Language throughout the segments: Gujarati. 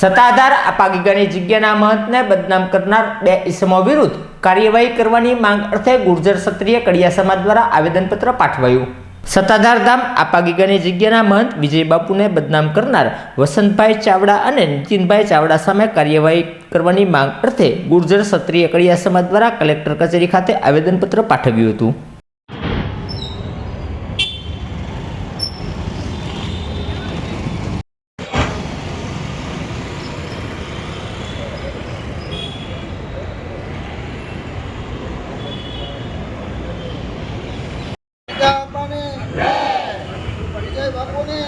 સત્તાધાર અપાગીગાની જગ્યાના મહંતને બદનામ કરનાર બે ઇસમો વિરુદ્ધ કાર્યવાહી કરવાની માંગ અર્થે ગુર્જર ક્ષત્રિય કડિયા સમાજ દ્વારા આવેદનપત્ર પાઠવાયું. સત્તાધાર ધામ આપાગીગાની જગ્યાના મહંત વિજય બાપુને બદનામ કરનાર વસંતભાઈ ચાવડા અને નીતિનભાઈ ચાવડા સામે કાર્યવાહી કરવાની માંગ અર્થે ગુર્જર ક્ષત્રિય કડિયા સમાજ દ્વારા કલેક્ટર કચેરી ખાતે આવેદનપત્ર પાઠવ્યું હતું વિજય બાપાની વિજય બાપુની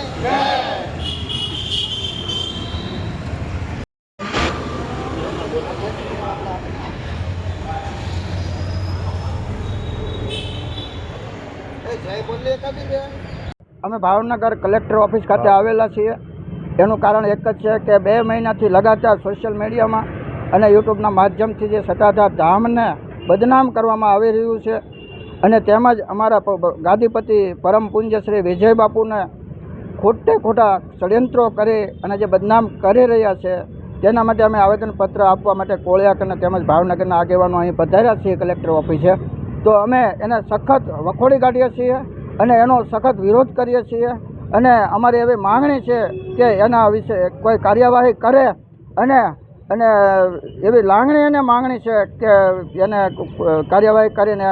એ જય બોલીએ કાઢી દે. અમે ભાવનગર કલેક્ટર ઓફિસ ખાતે આવેલા છીએ. એનું કારણ એક જ છે કે બે મહિનાથી લગાતાર સોશિયલ મીડિયામાં અને યુટ્યુબના માધ્યમથી જે સત્તાધાર ધામને બદનામ કરવામાં આવી રહ્યું છે અને તેમજ અમારા ગાદીપતિ પરમ પૂજ્ય શ્રી વિજય બાપુને ખોટે ખોટા ષડયંત્રો કરી અને જે બદનામ કરી રહ્યા છે, તેના માટે અમે આવેદનપત્ર આપવા માટે કોળિયાક અને તેમજ ભાવનગરના આગેવાનો અહીં પધાર્યા છીએ કલેક્ટર ઓફિસે. તો અમે એને સખત વખોડી કાઢીએ છીએ અને એનો સખત વિરોધ કરીએ છીએ. અને અમારી એવી માંગણી છે કે એના વિશે કોઈ કાર્યવાહી કરે અને અને એવી લાગણી અને માંગણી છે કે એને કાર્યવાહી કરીને